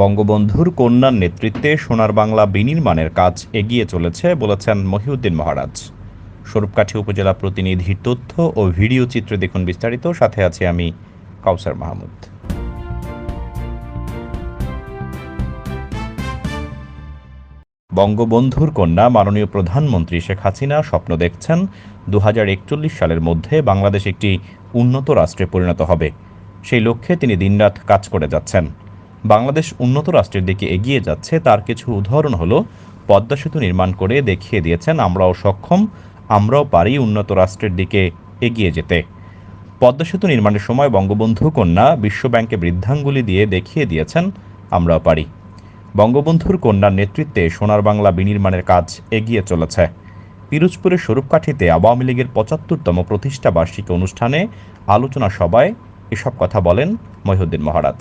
বঙ্গবন্ধুর কন্যার নেতৃত্বে সোনার বাংলা বিনির্মাণের কাজ এগিয়ে চলেছে বলেছেন মহিউদ্দিন মহারাজ। স্বরূপকাঠি উপজেলা প্রতিনিধির তথ্য ও ভিডিও চিত্রে দেখুন বিস্তারিত। সাথে আছে আমি কাউসার মাহমুদ। বঙ্গবন্ধুর কন্যা মাননীয় প্রধানমন্ত্রী শেখ হাসিনা স্বপ্ন দেখছেন দু হাজার একচল্লিশ সালের মধ্যে বাংলাদেশ একটি উন্নত রাষ্ট্রে পরিণত হবে। সেই লক্ষ্যে তিনি দিনরাত কাজ করে যাচ্ছেন। বাংলাদেশ উন্নত রাষ্ট্রের দিকে এগিয়ে যাচ্ছে, তার কিছু উদাহরণ হলো, পদ্মা সেতু নির্মাণ করে দেখিয়ে দিয়েছেন, আমরাও সক্ষম, আমরাও পারি উন্নত রাষ্ট্রের দিকে এগিয়ে যেতে। পদ্মা সেতু নির্মাণের সময় বঙ্গবন্ধু কন্যা বিশ্বব্যাংকে বৃদ্ধাঙ্গুলি দিয়ে দেখিয়ে দিয়েছেন, আমরাও পারি। বঙ্গবন্ধুর কন্যার নেতৃত্বে সোনার বাংলা বিনির্মাণের কাজ এগিয়ে চলেছে। পিরোজপুরের স্বরূপকাঠিতে আওয়ামী লীগের পঁচাত্তরতম প্রতিষ্ঠা বার্ষিকী অনুষ্ঠানে আলোচনা সভায় এসব কথা বলেন মহিউদ্দিন মহারাজ।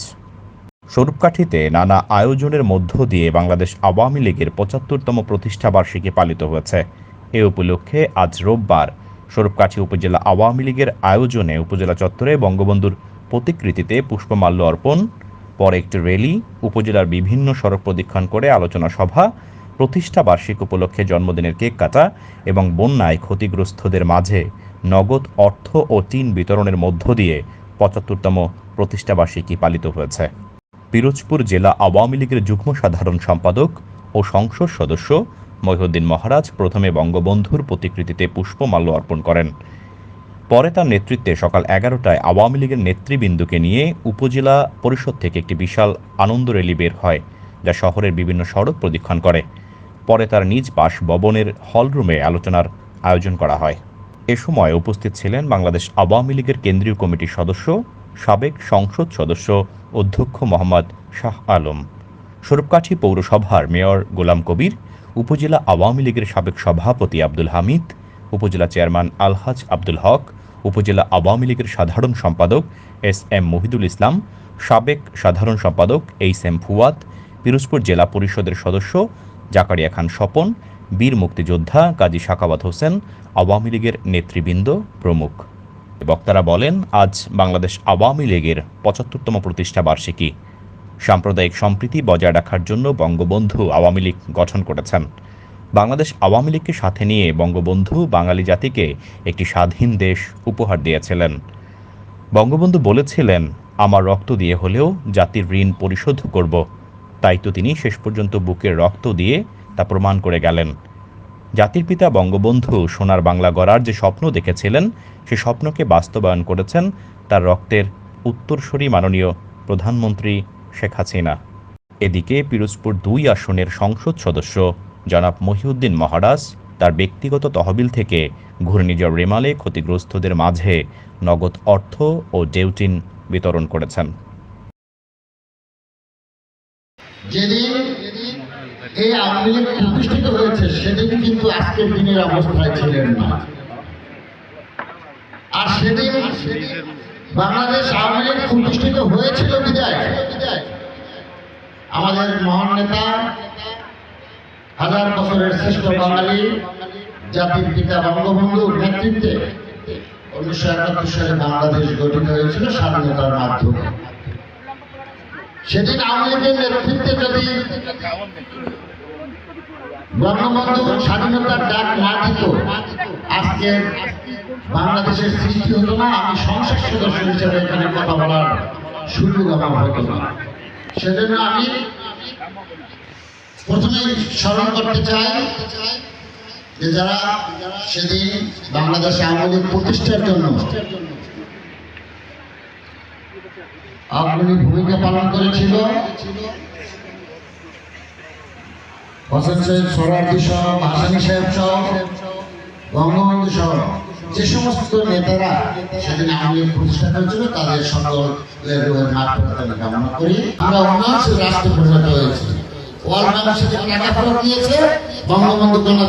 স্বরূপকাঠিতে নানা আয়োজনের মধ্য দিয়ে বাংলাদেশ আওয়ামী লীগের পঁচাত্তরতম প্রতিষ্ঠা বার্ষিকী পালিত হয়েছে। এ উপলক্ষে আজ রোববার স্বরূপকাঠি উপজেলা আওয়ামী লীগের আয়োজনে উপজেলা চত্বরে বঙ্গবন্ধুর প্রতিকৃতিতে পুষ্পমাল্য অর্পণ, পরে একটি র্যালি, উপজেলার বিভিন্ন সড়ক প্রদক্ষিণ করে আলোচনা সভা, প্রতিষ্ঠা বার্ষিক উপলক্ষে জন্মদিনের কেক কাটা এবং বন্যায় ক্ষতিগ্রস্তদের মাঝে নগদ অর্থ ও টিন বিতরণের মধ্য দিয়ে পঁচাত্তরতম প্রতিষ্ঠাবার্ষিকী পালিত হয়েছে। পিরোজপুর জেলা আওয়ামী লীগের যুগ্ম সাধারণ সম্পাদক ও সংসদ সদস্য মহিউদ্দিন মহারাজ প্রথমে বঙ্গবন্ধুর প্রতিকৃতিতে পুষ্পমাল্য অর্পণ করেন। পরে তার নেতৃত্বে সকাল এগারোটায় আওয়ামী লীগের নেতৃবৃন্দকে নিয়ে উপজেলা পরিষদ থেকে একটি বিশাল আনন্দ র্যালি বের হয়, যা শহরের বিভিন্ন সড়ক প্রদক্ষিণ করে। পরে তার নিজ বাসভবনের হলরুমে আলোচনার আয়োজন করা হয়। এ সময় উপস্থিত ছিলেন বাংলাদেশ আওয়ামী লীগের কেন্দ্রীয় কমিটির সদস্য সাবেক সংসদ সদস্য অধ্যক্ষ মোহাম্মদ শাহ আলম। স্বরূপকাঠি পৌরসভার মেয়র গোলাম কবির, উপজেলা আওয়ামী লীগের সাবেক সভাপতি আব্দুল হামিদ, উপজেলা চেয়ারম্যান আলহাজ আব্দুল হক, উপজেলা আওয়ামী লীগের সাধারণ সম্পাদক এস এম মহিদুল ইসলাম, সাবেক সাধারণ সম্পাদক এইচ এম ফুয়াদ, পিরোজপুর জেলা পরিষদের সদস্য জাকারিয়া খান স্বপন, বীর মুক্তিযোদ্ধা কাজী শাকাবাত হোসেন, আওয়ামী লীগের নেতৃবৃন্দ প্রমুখ। বক্তারা বলেন, আজ বাংলাদেশ আওয়ামী লীগের পঁচাত্তরতম প্রতিষ্ঠা বার্ষিকী। সাম্প্রদায়িক সম্প্রীতি বজায় রাখার জন্য বঙ্গবন্ধু আওয়ামী লীগ গঠন করেছেন। বাংলাদেশ আওয়ামী লীগকে সাথে নিয়ে বঙ্গবন্ধু বাঙালি জাতিকে একটি স্বাধীন দেশ উপহার দিয়েছিলেন। বঙ্গবন্ধু বলেছিলেন, আমার রক্ত দিয়ে হলেও জাতির ঋণ পরিশোধ করব। তাই তো তিনি শেষ পর্যন্ত বুকের রক্ত দিয়ে তা প্রমাণ করে গেলেন। জাতির পিতা বঙ্গবন্ধু সোনার বাংলা গড়ার যে স্বপ্ন দেখেছিলেন, সে স্বপ্নকে বাস্তবায়ন করেছেন তার রক্তের উত্তরসূরি মাননীয় প্রধানমন্ত্রী শেখ হাসিনা। এদিকে পিরোজপুর দুই আসনের সংসদ সদস্য জনাব মহিউদ্দিন মহারাজ তার ব্যক্তিগত তহবিল থেকে ঘূর্ণিঝড় রেমালে ক্ষতিগ্রস্তদের মাঝে নগদ অর্থ ও ডেউটিন বিতরণ করেছেন। যেদিন এই আওয়ামী লীগ প্রতিষ্ঠিত হয়েছে সেদিন কিন্তু আজকের দিনের অবস্থায় ছিলেন না। আর সেদিন বাংলাদেশ আওয়ামী লীগ প্রতিষ্ঠিত হয়েছিল বিদায়। আমাদের মহান নেতা, হাজার বছরের শ্রেষ্ঠ বাঙালি, জাতির পিতা বঙ্গবন্ধুর নেতৃত্বে উনিশশো একাত্তর সালে বাংলাদেশ গঠিত হয়েছিল স্বাধীনতার মাধ্যমে। সেদিন আওয়ামী লীগের নেতৃত্বে যদি বঙ্গবন্ধু স্বাধীনতার ডাক না আজকে বাংলাদেশের সৃষ্টি হতো না, আমি সংসদ সদস্য হিসেবে এখানে কথা বলার সুযোগ আমার হতো না। সেজন্য আমি প্রথমেই স্মরণ করতে চাই যে যারা সেদিন বাংলাদেশে আওয়ামী লীগ প্রতিষ্ঠার জন্য অগ্রণী ভূমিকা পালন করেছিল হোসেন সাহেব সাহেব সহ, বঙ্গবন্ধু সহ, যে সমস্ত নেতারা প্রতিষ্ঠা করেছিল, তাদের কামনা করি। আমরা রাষ্ট্র হয়েছি। বঙ্গবন্ধু কন্যা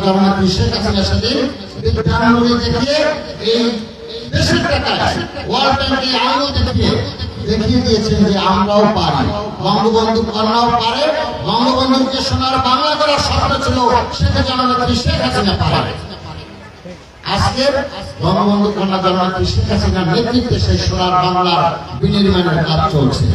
দেখিয়ে দিয়েছেন যে আমরাও পারি। বঙ্গবন্ধু কন্যাও পারে। সোনার বাংলা করার স্বপ্ন ছিল, সেটা জননেত্রী শেখ হাসিনা পারে। আজকের বঙ্গবন্ধু কন্যা জননেত্রী শেখ হাসিনার নেতৃত্বে সেই সোনার বাংলার বিনির্মাণের কাজ চলছে।